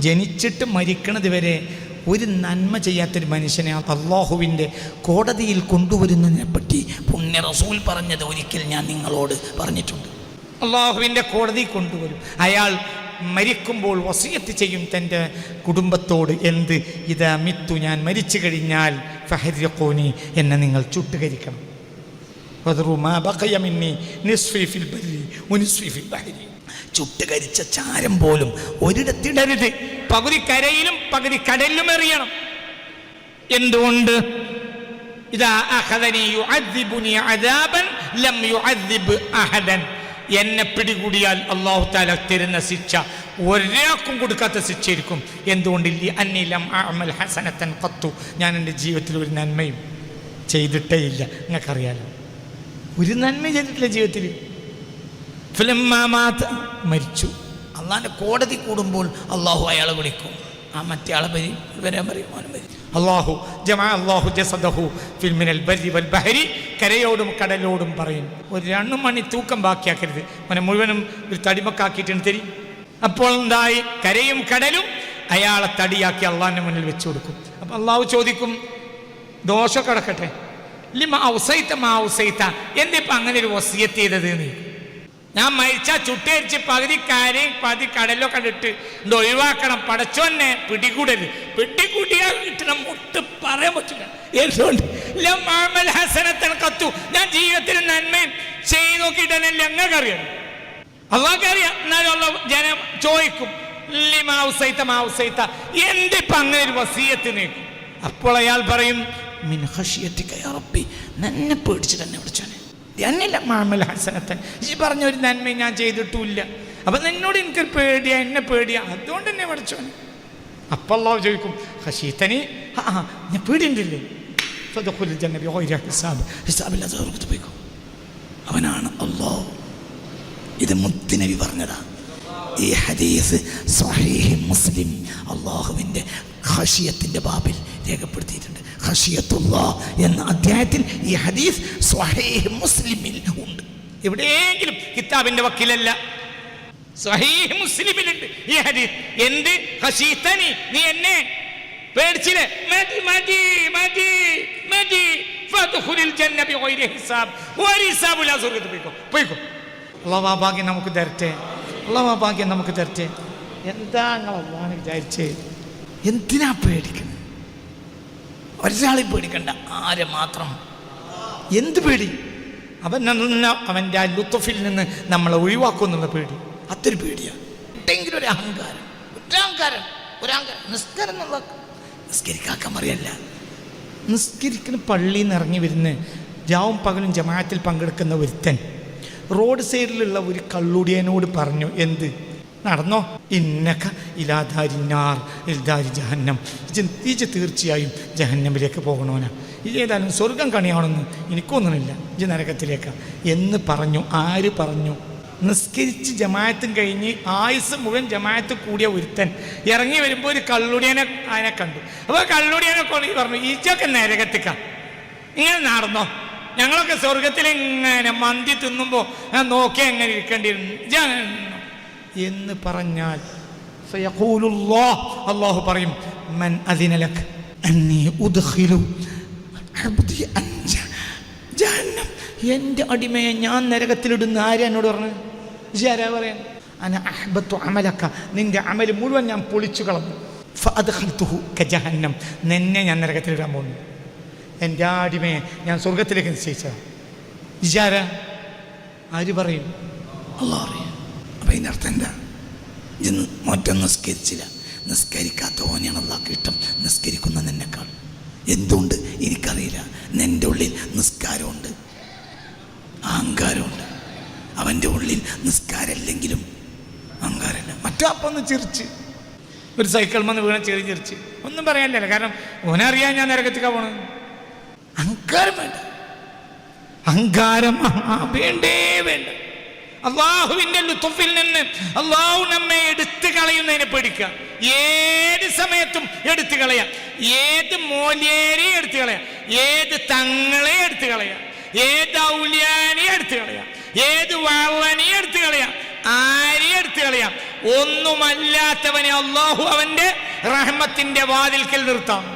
ജനിച്ചിട്ട് മരിക്കണത് വരെ ഒരു നന്മ ചെയ്യാത്തൊരു മനുഷ്യനെ അള്ളാഹുവിന്റെ കോടതിയിൽ കൊണ്ടുവരുന്നതിനെ പറ്റി പുണ്യ റസൂൽ പറഞ്ഞത് ഒരിക്കൽ ഞാൻ നിങ്ങളോട് പറഞ്ഞിട്ടുണ്ട്. അള്ളാഹുവിന്റെ കോടതി കൊണ്ടുവരും. അയാൾ മരിക്കുമ്പോൾ വസിയത്ത് ചെയ്യും തന്റെ കുടുംബത്തോട് എന്ത്? ഇത് മിത്തു ഞാൻ മരിച്ചു കഴിഞ്ഞാൽ ഫഹരിയക്കോനി എന്നെ നിങ്ങൾ ചുട്ടുകരിക്കണം. വദറു മാ മിന്നി നിസ്ഫി ഫിൽ ഫിൽ ബഹരി. ചുട്ടുകരിച്ച ചാരം പോലും ഒരിടത്തിടരുത്. പകുതി കരയിലും പകുതി കടലിലും എറിയണം. എന്തുകൊണ്ട്? ലം അഹദൻ. എന്നെ പിടികൂടിയാൽ അള്ളാഹു താല തരുന്ന ശിക്ഷ ഒരാൾക്കും കൊടുക്കാത്ത ശിക്ഷയായിരിക്കും. എന്തുകൊണ്ട്? ലി അന്നിലം ഹസനത്തൻ കത്തു ഞാൻ എന്റെ ജീവിതത്തിൽ ഒരു നന്മയും ചെയ്തിട്ടേ ഇല്ല. നിങ്ങൾക്കറിയാലോ? ഒരു നന്മ ചെയ്തിട്ടില്ല ജീവിതത്തിൽ. ഫിലിമാമാത്ത് മരിച്ചു. അള്ളാന്റെ കോടതി കൂടുമ്പോൾ അള്ളാഹു അയാളെ വിളിക്കും. ആ മറ്റേ ആളെ പരി വരാൻ പറയും അള്ളാഹു ജമാ അള്ളാഹു ജസദഹു ഫിൽമിനൽ ബരി വൽ ബഹരി കരയോടും കടലോടും പറയും. ഒരു രണ്ടു മണി തൂക്കം ബാക്കിയാക്കരുത്. അവനെ മുഴുവനും ഒരു തടിമക്കാക്കിയിട്ടുണ്ട് തരി. അപ്പോൾ എന്തായി? കരയും കടലും അയാളെ തടിയാക്കി അള്ളാഹിന്റെ മുന്നിൽ വെച്ചു കൊടുക്കും. അപ്പം അള്ളാഹു ചോദിക്കും ദോഷം കിടക്കട്ടെ ലിമ ഔസൈത്ത മാ ഔസൈത്ത എന്തിപ്പോ അങ്ങനെ ഒരു വസിയത്ത് ചെയ്തത് നീ ഞാൻ മരിച്ച ചുട്ടരിച്ച് പകുതി കാര്യം പകുതി കടലോ കണ്ടിട്ട് ഇത് ഒഴിവാക്കണം. പടച്ചോന്നെ പിടികൂടരുത്. പിടികൂടിയാൽ കിട്ടണ. മുട്ട് പറയാൻ പറ്റില്ല എന്തുകൊണ്ട് ലം കത്തു. ഞാൻ ജീവിതത്തിൽ നന്മയും ചെയ്ത് നോക്കിയിട്ടല്ലേ ഞങ്ങൾക്കറിയാം അള്ളാഹ്ക്കറിയാം എന്നാലും അള്ളാഹ് ജനം ചോദിക്കും. മാവുസൈത്ത മാ ഔസൈത്ത എന്തിപ്പോ അങ്ങനെ ഒരു വസീയത്ത് നീക്കും? അപ്പോൾ അയാൾ പറയും മിൻ യാ റബ്ബി. നന്നെ പേടിച്ചിട്ട് എന്നെ വിളിച്ചോനെ. എന്നില്ല മാമൽ ഹസനത്തൻ. ഈ പറഞ്ഞ ഒരു നന്മ ഞാൻ ചെയ്തിട്ടില്ല അപ്പം നിന്നോട് എനിക്കൊരു പേടിയാ എന്നെ പേടിയാ. അതുകൊണ്ട് എന്നെ വിളിച്ചോനെ. അപ്പം അള്ളാഹു ചോദിക്കും ഹഷീത്തനി ആ ഞാൻ പേടിയുണ്ടല്ലേ? ജന്നബി ഹിസാബ്. അവനാണ് അള്ളാഹു. ഇത് മുത്തുനബി പറഞ്ഞതാ. ഈ ഹദീസ് മുസ്ലിം അള്ളാഹുവിന്റെ ഖഷിയത്തിന്റെ ബാബിൽ രേഖപ്പെടുത്തിയിട്ടുണ്ട്. ഹഷിയത്തുള്ള എന്ന അധ്യായത്തിൽ ഈ ഹദീസ് സ്വഹീഹ് മുസ്ലിമിൽ ഉണ്ട്. എവിടെയെങ്കിലും കിതാബിന്റെ വക്കിലല്ല. സ്വഹീഹ് മുസ്ലിമിലുണ്ട് ഈ ഹദീസ്. എന്ത്? ഹഷീത്തനി നീ എന്നെ പേടിച്ചില്ലേ? മതി മതി മതി മതി. അള്ളാഹ് ഭാഗ്യം നമുക്ക് തരട്ടെ. അള്ളാഹ് ഭാഗ്യം നമുക്ക് തരട്ടെ. എന്താ നിങ്ങൾ വിചാരിച്ചേ? എന്തിനാ പേടിക്കുന്നത് ഒരാളെയും പേടിക്കണ്ട ആരെ മാത്രം? എന്ത് പേടി? അവൻ അവന്റെ ആ ലുത്തഫിൽ നിന്ന് നമ്മളെ ഒഴിവാക്കുമെന്നുള്ള പേടി. അതൊരു പേടിയാണ് എന്തെങ്കിലും ഒരു അഹങ്കാരം ഒരഹങ്കാരം ഒരഹങ്കാരം. നിസ്കാരം എന്നുള്ള നിസ്കരിക്കാക്കാൻ പറയല്ല. നിസ്കരിക്കുന്ന പള്ളിയിൽ നിന്ന് ഇറങ്ങി വരുന്ന രാവും പകലും ജമാഅത്തിൽ പങ്കെടുക്കുന്ന ഒരുത്തൻ റോഡ് സൈഡിലുള്ള ഒരു കള്ളുടിയനോട് പറഞ്ഞു എന്ത്? നടന്നോ? ഇന്നക്ക ഇലാദാരിന്നാർ ഇൽദാരി ജഹന്നം. ഇജ് തീർച്ചയായും ജഹന്നമിലേക്ക് പോകണോനാ. ഇത് ഏതായാലും സ്വർഗം കണിയാണെന്ന് എനിക്കൊന്നുമില്ല. ഇജ് നരകത്തിലേക്ക. എന്ന് പറഞ്ഞു ആര് പറഞ്ഞു? നിസ്കരിച്ച് ജമായത്തും കഴിഞ്ഞ് ആയുസ് മുഴുവൻ ജമായത്ത് കൂടിയ ഒരുത്തൻ ഇറങ്ങി വരുമ്പോൾ ഒരു കള്ളുടിയനെ അതിനെ കണ്ടു. അപ്പോൾ കള്ളുടിയനെ കൊണ്ട് പറഞ്ഞു ഈച്ചൊക്കെ നരകത്തിക്ക. ഇങ്ങനെ നടന്നോ? ഞങ്ങളൊക്കെ സ്വർഗത്തിൽ ഇങ്ങനെ മന്തി തിന്നുമ്പോൾ നോക്കി എങ്ങനെ ഇരിക്കേണ്ടിയിരുന്നു. എന്ന് പറഞ്ഞാൽ അള്ളാഹു പറയും മൻ എന്റെ അടിമയെ ഞാൻ നരകത്തിലിടുന്ന ആര് എന്നോട് പറഞ്ഞു? ആരാ പറയാൻ അന നിന്റെ അമൽ മുഴുവൻ ഞാൻ പൊളിച്ചു കളഞ്ഞു. ഫഅദ്ഖൽതുഹു കജഹന്നം നിന്നെ ഞാൻ നരകത്തിലിടാൻ പോകുന്നു. എന്റെ അടിമയെ ഞാൻ സ്വർഗത്തിലേക്ക് നിശ്ചയിച്ചതാണ് വിചാര ആര്? പറയും? അറിയും. അപ്പം ഇതിനർത്ഥം എന്താ ഇന്ന് മറ്റം നിസ്കരിച്ചില്ല. നിസ്കരിക്കാത്ത ഓനെയാണ് അള്ളാഹ്ക്ക് ഇഷ്ടം. നിസ്കരിക്കുന്ന നിന്നെക്കാൾ. എന്തുകൊണ്ട് എനിക്കറിയില്ല. നിന്റെ ഉള്ളിൽ നിസ്കാരമുണ്ട്. അഹങ്കാരമുണ്ട്. അവന്റെ ഉള്ളിൽ നിസ്കാരമില്ലെങ്കിലും അഹങ്കാരമില്ല. ഒന്ന് ചിരിച്ച്. ഒരു സൈക്കിൾ വന്ന് വീണ ചെറിയ ചിരിച്ച്. ഒന്നും പറയാനില്ല കാരണം ഓനെ ഓനറിയാൻ ഞാൻ നരകത്തിക്കാ പോണത്. അഹങ്കാരം വേണ്ട. അഹങ്കാരം വേണ്ടേ വേണ്ട. അള്ളാഹുവിന്റെ ലുത്തുഫിൽ നിന്ന് അള്ളാഹു നമ്മെ എടുത്തു കളയുന്നതിനെ പേടിക്കുക ഏത് സമയത്തും എടുത്തു കളയാം. ഏത് മോലേരെ എടുത്തു കളയാം. ഏത് തങ്ങളെ എടുത്തു കളയാം. ഏത് ഔലിയാനെ എടുത്തു കളയാം. ഏത് വള്ളനെ എടുത്തു കളയാം. ആരെ എടുത്തു കളയാം. ഒന്നുമല്ലാത്തവനെ അള്ളാഹു അവന്റെ റഹ്മത്തിന്റെ വാതിൽക്കൽ നിർത്താം.